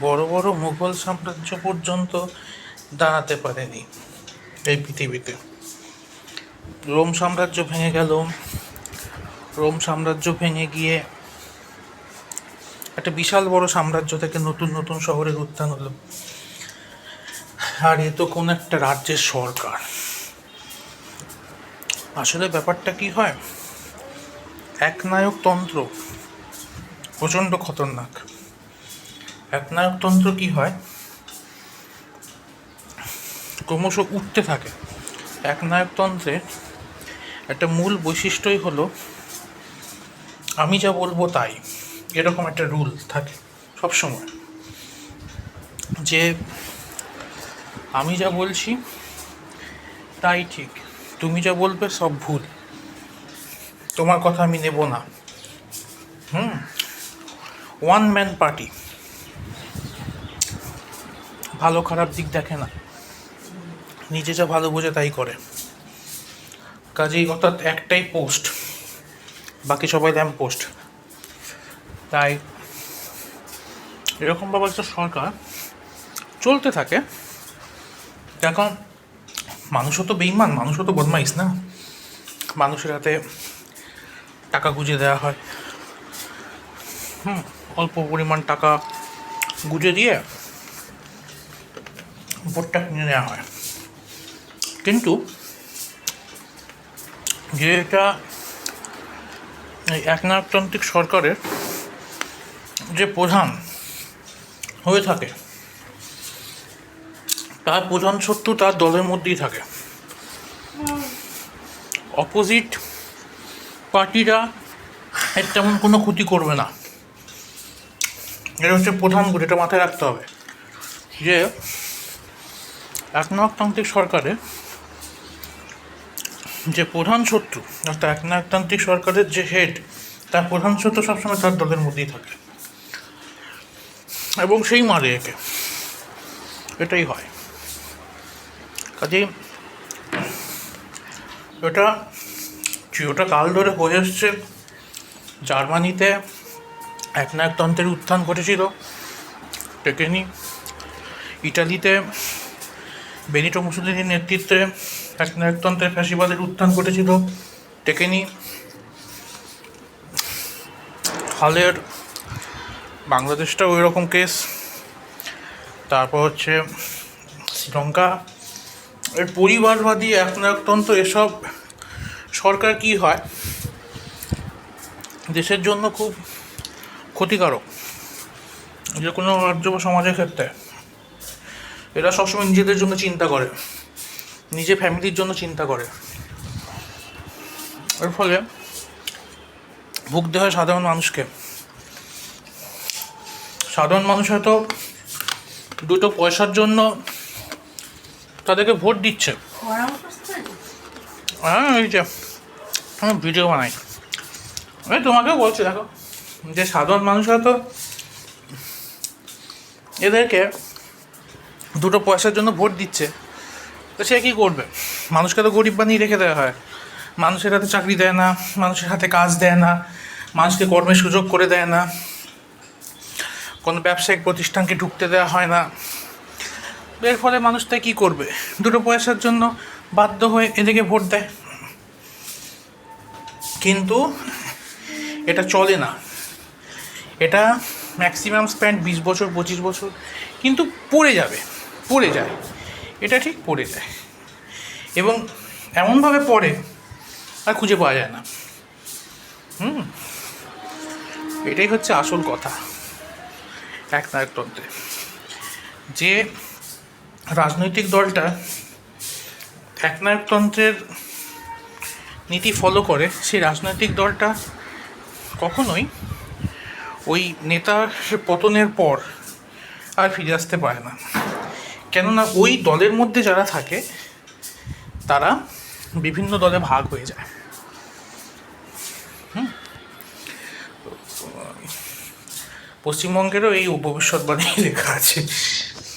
বড় বড় মুঘল সাম্রাজ্য পর্যন্ত দাঁড়াতে পারেনি এই পৃথিবীতে। রোম সাম্রাজ্য ভেঙে গেল। রোম সাম্রাজ্য ভেঙে গিয়ে একটা বিশাল বড় সাম্রাজ্য থেকে নতুন নতুন শহরের উত্থান হলো। আর এ তো কোন একটা রাজ্যের সরকার। আসলে ব্যাপারটা কি হয়? একনায়কতন্ত্র প্রচণ্ড খতরনাক। একনায়কতন্ত্র কি হয়? ক্রমশ উঠতে থাকে। একনায়কতন্ত্রের একটা মূল বৈশিষ্ট্যই হলো, আমি যা বলব তাই। এরকম একটা রুল থাকে সবসময়। যে আমি যা বলছি তাই ঠিক, তুমি যা বলবে সব ভুল। তোমার কথা আমি নেব না। হুম? One man party. ভালো খারাপ দিক দেখে না। নিজে যা ভালো বোঝে তাই করে। কাজেই অর্থাৎ একটাই পোস্ট বাকি সবাই ল্যাম্প পোস্ট তাই এরকমভাবে একটা সরকার চলতে থাকে। এখন মানুষও তো বেইমান মানুষও তো বদমাইশ না? মানুষের হাতে টাকা গুঁজে দেওয়া হয়। হুম, অল্প পরিমাণ টাকা গুঁজে দিয়ে ভোটটা কিনে নেওয়া হয়। কিন্তু যে এটা এই একনায়কতান্ত্রিক সরকারের যে প্রধান হয়ে থাকে, তার প্রধান শত্রু তার দলের মধ্যেই থাকে। অপোজিট পার্টিরা এর তেমন কোনো ক্ষতি করবে না। এটা হচ্ছে প্রধান গুণ এটা মাথায় রাখতে হবে যে একনায়কতান্ত্রিক সরকারে যে প্রধান শত্রু, অর্থাৎ একনায়কতান্ত্রিক সরকারের যে হেড তার প্রধান শত্রু সবসময় তার দলের মধ্যেই থাকে। এবং সেই মারে একে। এটাই হয়। কাজেই এটা চিরটা কাল ধরে হয়ে এসছে জার্মানিতে এক একনায়কতন্ত্রের উত্থান ঘটেছিল, টেকেনি। ইটালিতে বেনিটো মুসলিনের নেতৃত্বে এক নায়কতন্ত্রের ফ্যাসিবাদের উত্থান ঘটেছিল। টেকেনি হালের বাংলাদেশটাও ওই রকম কেস। তারপর হচ্ছে শ্রীলঙ্কা। এর পরিবারবাদী একনায়কতন্ত্র এসব সরকার কি হয়? দেশের জন্য খুব ক্ষতিকারক। যে কোনো রাজ্য বা সমাজের ক্ষেত্রে। এরা সবসময় নিজেদের জন্য চিন্তা করে। নিজে ফ্যামিলির জন্য চিন্তা করে। এর ফলে ভুগতে হয় সাধারণ মানুষকে। সাধারণ মানুষ হয়তো দুটো পয়সার জন্য তাদেরকে ভোট দিচ্ছে। হ্যাঁ এই যে, আমি ভিডিও বানাই। আমি তোমাকেও বলছি, দেখো, যে সাধারণ মানুষ হয়তো এদেরকে দুটো পয়সার জন্য ভোট দিচ্ছে। তো সে কী করবে? মানুষকে তো গরিব বানিয়ে রেখে দেওয়া হয়। মানুষের হাতে চাকরি দেয় না, মানুষের হাতে কাজ দেয় না, মানুষকে কর্মের সুযোগ করে দেয় না। কোনো ব্যবসায়িক প্রতিষ্ঠানকে ঢুকতে দেওয়া হয় না। এর ফলে মানুষ তাই কী করবে? দুটো পয়সার জন্য বাধ্য হয়ে এদিকে ভোট দেয়। কিন্তু এটা চলে না। এটা ম্যাক্সিমাম স্প্যান্ড বিশ বছর, পঁচিশ বছর কিন্তু পড়ে যাবে। পড়ে যায়। এটা ঠিক পড়ে যায়। এবং এমনভাবে পড়ে, আর খুঁজে পাওয়া যায় না। হুম? এটাই হচ্ছে আসল কথা এক একনায়কতন্ত্রে যে রাজনৈতিক দলটা একনায়কতন্ত্রের নীতি ফলো করে সেই রাজনৈতিক দলটা কখনোই ওই নেতার পতনের পর আর ফিরে আসতে পারে না। কেননা ওই দলের মধ্যে যারা থাকে, তারা বিভিন্ন দলে ভাগ হয়ে যায়। পশ্চিমবঙ্গেরও এই ভবিষ্যৎবাণী লেখা আছে।